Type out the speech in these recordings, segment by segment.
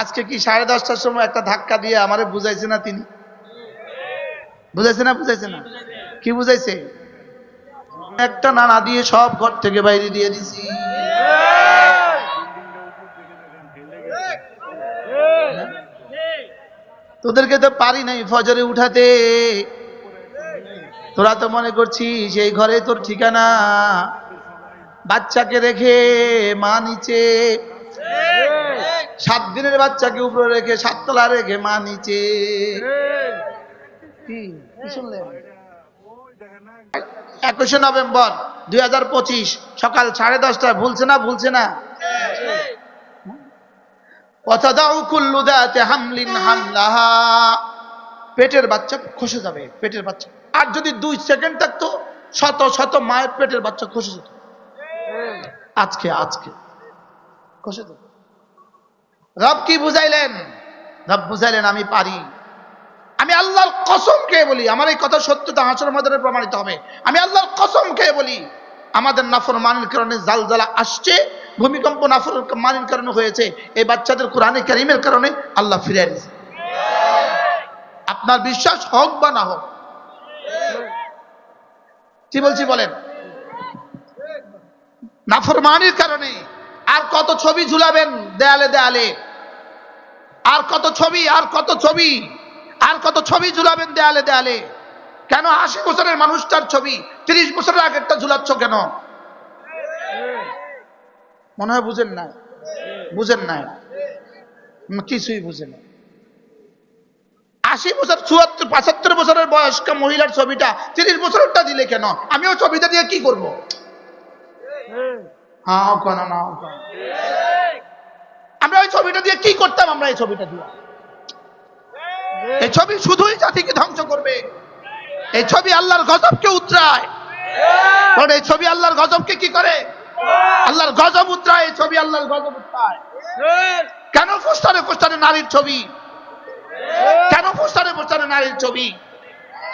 আজকে কি সাড়ে দশটার সময় একটা ধাক্কা দিয়ে আমারে বুঝাইছে না তিনি? বুঝাইছে না বুঝাইছে না? কি বুঝাইছে? একটা নানা দিয়ে সব ঘর থেকে বাইরে দিয়ে দিছি। তোদেরকে তো পারি নাই ফজরে উঠাতে। তোরা তো মনে করছিস সেই ঘরে তোর ঠিকানা। বাচ্চাকে রেখে মা নিচে সাত দিনের বাচ্চাকে উপরে রেখে সাততলা রেখে মা নিচে। একুশে নভেম্বর দুই সকাল সাড়ে দশটায় ভুলছে না ভুলছে না? অথাদাউ কুল্লু দাতে হামলিন হামলাহা। পেটের বাচ্চা খসে যাবে পেটের বাচ্চা। আর যদি দুই সেকেন্ড থাকতো শত শত মায়ের পেটের বাচ্চা খসে যেত। আজকে আজকে। খসে যেত। রব কি বুঝাইলেন? রব বুঝাইলেন, আমি পারি। আমি আল্লাহর কসম খেয়ে বলি, আমার এই কথা সত্যতা হাসর মাদারে প্রমাণিত হবে। আমি আল্লাহর কসম খেয়ে বলি, আমাদের নাফর মানের কারণে জালজালা আসছে, ভূমিকম্প নাফর মানের কারণে হয়েছে, এই বাচ্চাদের কোরআনে কারিমের কারণে আল্লাহ ফিরে এনেছে। আপনার বিশ্বাস হোক বা না হোক, কি বলছি বলেন? নাফরমানির কারণে আর কত ছবি ঝুলাবেন দেয়ালে দেয়ালে। আর কত ছবি আর কত ছবি আর কত ছবি ঝুলাবেন দেয়ালে দেয়ালে কেন আশি বছরের মানুষটার ছবি তিরিশ বছরের আগেরটা ঝুলাচ্ছ কেন মনে হয় বুঝেন না বুঝেন না কিছুই বুঝেন না আশি বছর চুয়াত্তর পঁচাত্তর বছরের বয়স্ক মহিলার ছবিটা তিরিশ বছরটা দিলে কেন আমিও ছবিটা দিয়ে কি করব হ্যাঁ না ছবিটা দিয়ে কি করতাম আমরা এই ছবিটা দিয়ে? এই ছবি শুধুই জাতিকে ধ্বংস করবে। এই ছবি আল্লাহর গজবকে উতরায়। কারণ এই ছবি আল্লাহর গজবকে কি করে? আল্লাহর গজব উতরায়, এই ছবি আল্লাহর গজব উতরায়। কেন পোস্টারে পোস্টারে নারীর ছবি? কেন পোস্টারে পোস্টারে নারীর ছবি?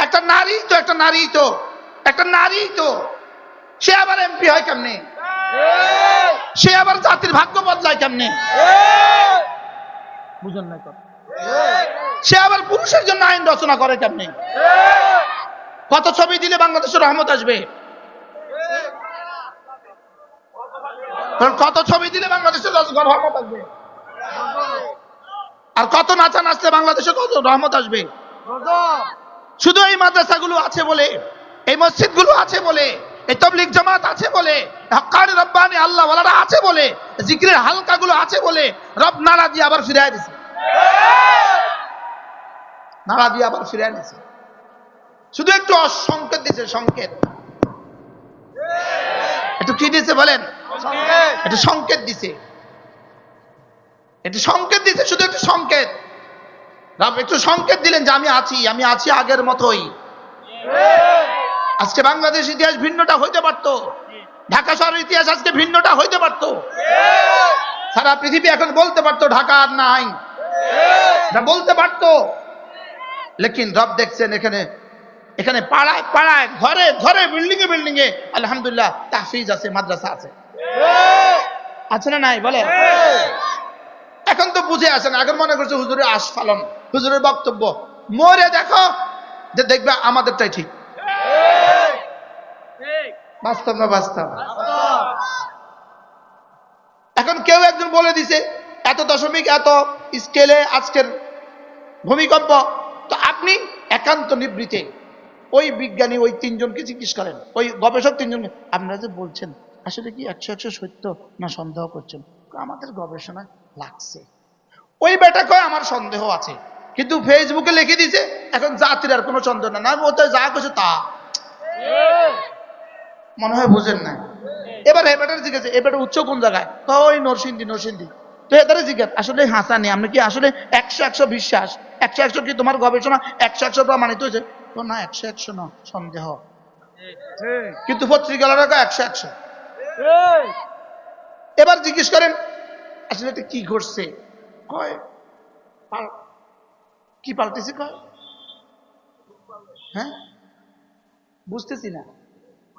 একটা নারী তো, একটা নারী তো, একটা নারী তো। সে আবার এমপি হয় কেমনে? সে আবার জাতির ভাগ্য বদলায় কেমনে? বুঝেন না কথা সে আবার পুরুষের জন্য আইন রচনা করে কেমনে? কত ছবি দিলে বাংলাদেশের রহমত আসবে? কত ছবি দিলে বাংলাদেশের রহমত আসবে? আর কত নাচা নাচলে বাংলাদেশে কত রহমত আসবে? শুধু এই মাদ্রাসাগুলো আছে বলে এই মসজিদগুলো আছে বলে এই তবলিক জামাত আছে বলে রব্বানি আল্লাহ ওয়ালারা আছে বলে জিক্রের হালকাগুলো আছে বলে রব নারা দিয়ে আবার ফিরে দিছে। নারা দিয়ে আবার ফিরে দিছে শুধু একটু সংকেত দিছে সংকেত। একটু কি দিছে বলেন? একটু সংকেত দিছে। একটু সংকেত দিছে শুধু একটু সংকেত। রব একটু সংকেত দিলেন যে আমি আছি আমি আছি আগের মতোই। আজকে বাংলাদেশ ইতিহাস ভিন্নটা হইতে পারতো। ঢাকা শহরের ইতিহাস আজকে ভিন্নটা হইতে পারতো। সারা পৃথিবী এখন বলতে পারতো ঢাকা আর নাই। বলতে পারতো। লেকিন রব দেখছেন এখানে এখানে পাড়ায় পাড়ায়, ঘরে ঘরে বিল্ডিং এ বিল্ডিং এ আলহামদুলিল্লাহ তাহফিজ আছে, মাদ্রাসা আছে। আছে না নাই? বলে এখন তো বুঝে আসেন এখন মনে করছে হুজুরের আস্ফালন হুজুরের বক্তব্য। মরে দেখো যে দেখবে আমাদেরটাই ঠিক। বাস্তব না বাস্তব? এখন কেউ একজন বলে দিছে এত দশমিক এত স্কেলে আজকের ভূমিকম্প। তো আপনি একান্ত নিবৃতে। ওই বিজ্ঞানী ওই তিনজনকে জিজ্ঞেস করেন ওই গবেষক তিনজনকে আপনারা যে বলছেন আসলে কি একশো একশো সত্য না সন্দেহ করছেন? আমাদের গবেষণা লাগছে। ওই বেটা কয় আমার সন্দেহ আছে। কিন্তু ফেসবুকে লিখে দিছে এখন জাতির আর কোনো সন্দেহ না। না ও তো যা করছে তা। মনে হয় বুঝেন না এবার এ বেটার জিজ্ঞেস উচ্চ কোন জায়গায়? কয়, ওই নরসিংদী নরসিংদী। তো এটারে জিজ্ঞাসা আসলে হাসা নেই আপনি কি আসলে একশো একশো বিশ্বাস? একশো একশো কি তোমার গবেষণা? একশো একশো প্রমাণিত হয়েছে? তো না একশো একশো না সন্দেহ। কিন্তু পত্রিকালারা একশো একশো। এবার জিজ্ঞেস করেন আসলে এটা কি ঘটছে? কয় কি পাল্টেছে কয়? হ্যাঁ? বুঝতেছি না।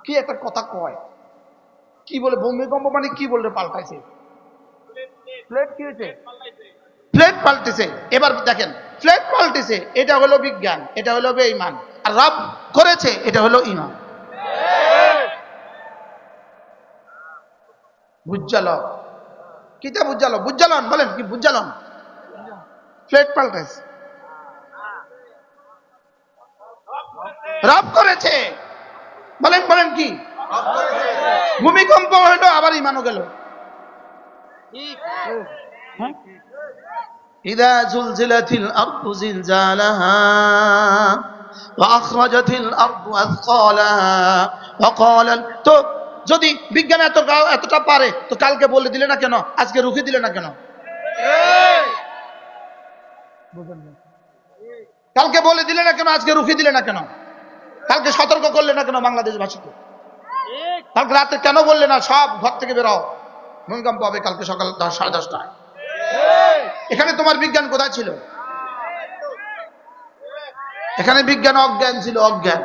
কি একটা কথা কয়? কি বলে, ভূমিকম্প মানে কি বলতে পাল্টাইছে? প্লেট কি হয়েছে প্লেট পাল্টেছে। এবার দেখেন প্লেট পাল্টেছে, এটা হলো বিজ্ঞান, এটা হলো বেঈমান, আর রব করেছে, এটা হলো ইমান। বুঝাল কিতা বুঝাল বুঝালন বলেন কি বুঝালন প্লেট পাল্টেছে রব করেছে। বলেন বলেন কি ভূমিকম্প হইলো আবার ইমানও গেল হ্যাঁ? إذا زلزلت الأرض زلزالها وأخرجت الأرض أثقالها وقال ال- তো যদি বিজ্ঞান এত এতটা পারে তো কালকে বলে দিলে না কেন আজকে রুখে দিলে না কেন কালকে বলে দিলে না কেন আজকে রুখে দিলে না কেন কালকে সতর্ক করলে না কেন বাংলাদেশ ভাষীকে কালকে রাতে কেন বললে না সব ঘর থেকে বেরো ভূমিকম্প হবে কালকে সকাল দশ, সাড়ে দশটায়। এখানে তোমার বিজ্ঞান কোথায় ছিল? এখানে বিজ্ঞান অজ্ঞান ছিল, অজ্ঞান।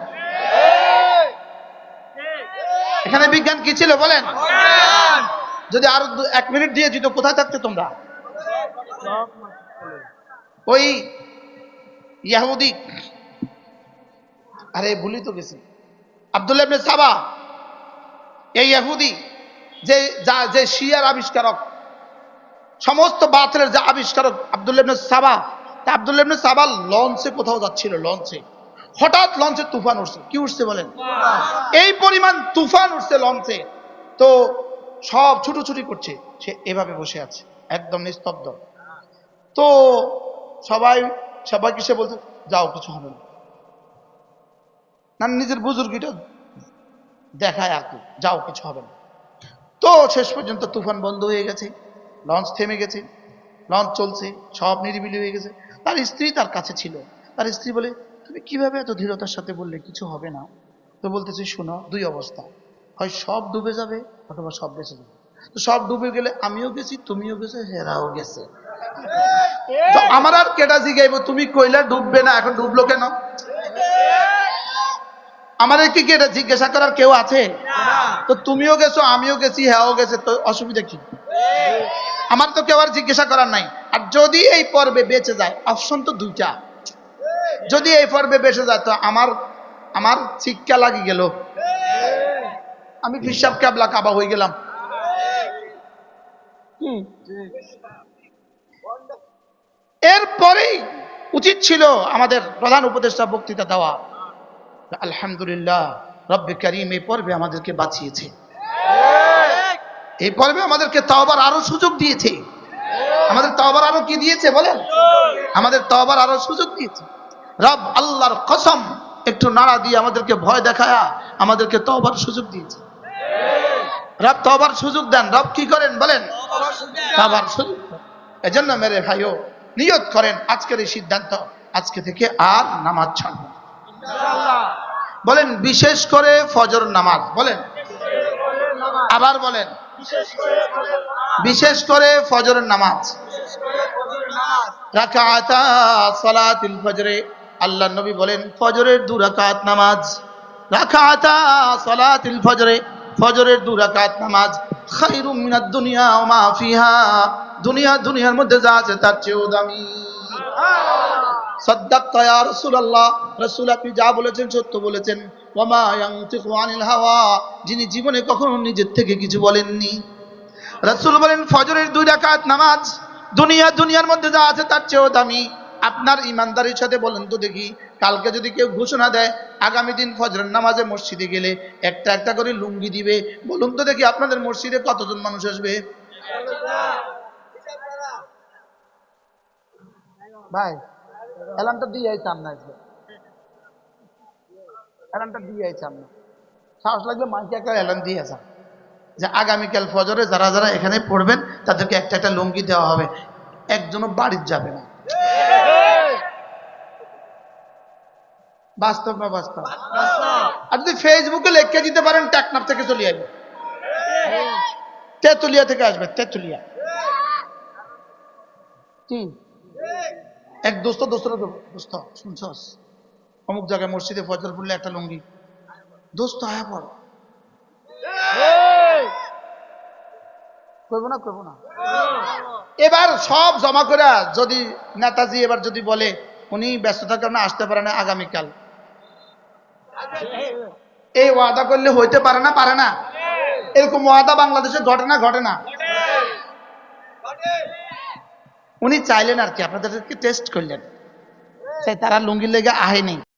এখানে বিজ্ঞান কি ছিল বলেন? যদি আরও এক মিনিট দিয়ে দিত, কোথায় থাকতে তোমরা? ওই ইয়াহুদি আরে ভুলি তো গেছি। আব্দুল্লাহ ইবনে সাবা এই ইহুদি যে যা যে শিয়ার আবিষ্কারক সমস্ত বাতিলের যে আবিষ্কারক আব্দুল্লাহ ইবনে সাবা তা আব্দুল্লাহ ইবনে সাবা লঞ্চে কোথাও যাচ্ছিল লঞ্চে। হঠাৎ লঞ্চে তুফান উঠছে। কি উঠছে বলেন? এই পরিমাণ তুফান উঠছে লঞ্চে। তো সব ছুটোছুটি করছে। সে এভাবে বসে আছে একদম নিস্তব্ধ। তো সবাই সবাইকে সে বলছে যাও কিছু হবে না। না নিজের বুজুর্গিটা দেখায় আর কি যাও কিছু হবে না। তো শেষ পর্যন্ত তুফান বন্ধ হয়ে গেছে লঞ্চ থেমে গেছে লঞ্চ চলছে সব নিরিবিলি হয়ে গেছে। তার স্ত্রী তার কাছে ছিল। তার স্ত্রী বলে তুমি কীভাবে এত ধীরতার সাথে বললে কিছু হবে না? তো বলতেছি শোনো দুই অবস্থা। হয় সব ডুবে যাবে অথবা সব বেঁচে যাবে। তো সব ডুবে গেলে আমিও গেছি তুমিও গেছো হেরাও গেছে। তো আমার আর কেটা জিগাইব? তুমি কইলা ডুববে না এখন ডুবলো কেন? আমাদের কি এটা জিজ্ঞাসা করার কেউ আছে? তো তুমিও গেছো আমিও গেছি হ্যাঁও গেছে তো অসুবিধা কি? আমার তো কেউ আর জিজ্ঞাসা করার নাই। আর যদি এই পর্বে বেঁচে যায় অপশন তো দুইটা। যদি এই পর্বে বেঁচে যায় তো আমার আমার শিক্ষা লাগি গেল। আমি ফিসাব ক্যাবলা কাবা হয়ে গেলাম। হুম। এরপরেই উচিত ছিল আমাদের প্রধান উপদেষ্টা বক্তৃতা দেওয়া। আলহামদুলিল্লাহ রব্বে করিম এই পর্বে আমাদেরকে বাঁচিয়েছে। এই পর্বে আমাদেরকে তাওবার আরও সুযোগ দিয়েছে। আমাদের তাওবার আরও কি দিয়েছে বলেন? আমাদের তাওবার আরও সুযোগ দিয়েছে। রব আল্লাহর কসম একটু নাড়া দিয়ে আমাদেরকে ভয় দেখায়া আমাদেরকে তওবার সুযোগ দিয়েছে। রব তওবার সুযোগ দেন রব কি করেন বলেন? তওবার সুযোগ। এজন্য মেরে ভাইও নিয়ত করেন আজকের এই সিদ্ধান্ত। আজকে থেকে আর নামাজ ছাড়ব। বলেন, বিশেষ করে ফজর নামাজ, বলেন। আবার বলেন। বিশেষ করে ফজরের নামাজ। ফজরে, আল্লাহ নবী বলেন, ফজরের দু ফজরে, ফজরের দু রাকাত নামাজ। দুনিয়া দুনিয়া, দুনিয়ার মধ্যে যা আছে তার চেয়েও দামি। আপনি যা বলেছেন, সত্য বলেছেন। হাওয়া। যিনি জীবনে কখনো নিজের থেকে কিছু বলেননি। রাসূল বলেন দুই নামাজ, দুনিয়া দুনিয়ার মধ্যে যা আছে তার চেয়েও আপনার ইমানদারির সাথে বলেন তো দেখি, কালকে যদি কেউ ঘোষণা দেয়, আগামী দিন ফজরের নামাজে মসজিদে গেলে একটা একটা করে লুঙ্গি দিবে। বলুন তো দেখি আপনাদের মসজিদে কতজন মানুষ আসবে? ভাই অ্যালার্মটা দিয়ে আজকে অ্যালার্মটা দিয়ে সাহস লাগলে একটা অ্যালার্ম দিয়ে আসা। যে আগামীকাল ফজরে যারা যারা এখানে পড়বেন তাদেরকে একটা একটা লুঙ্গি দেওয়া হবে। একজনও বাড়ির যাবে না। বাস্তব না বাস্তব? আর যদি ফেসবুকে লেখকে দিতে পারেন টেকনাফ থেকে চলে আসবে। তেতুলিয়া থেকে আসবে তেতুলিয়া। কি? এক দোস্ত দোস্তরা দোস্ত শুনছস? অমুক জায়গায় মসজিদে ফজর পড়লে একটা লুঙ্গি। দোস্ত আয়া পড়। করব না করব না। এবার সব জমা করে যদি নেতাজি এবার যদি বলে উনি ব্যস্ততার কারণে আসতে পারে না আগামীকাল। এই ওয়াদা করলে হইতে পারে না পারে না। এরকম ওয়াদা বাংলাদেশে ঘটে না ঘটে না। উনি চাইলেন আর কি আপনাদেরকে টেস্ট করলেন তাই তারা লুঙ্গির লেগে আহেনি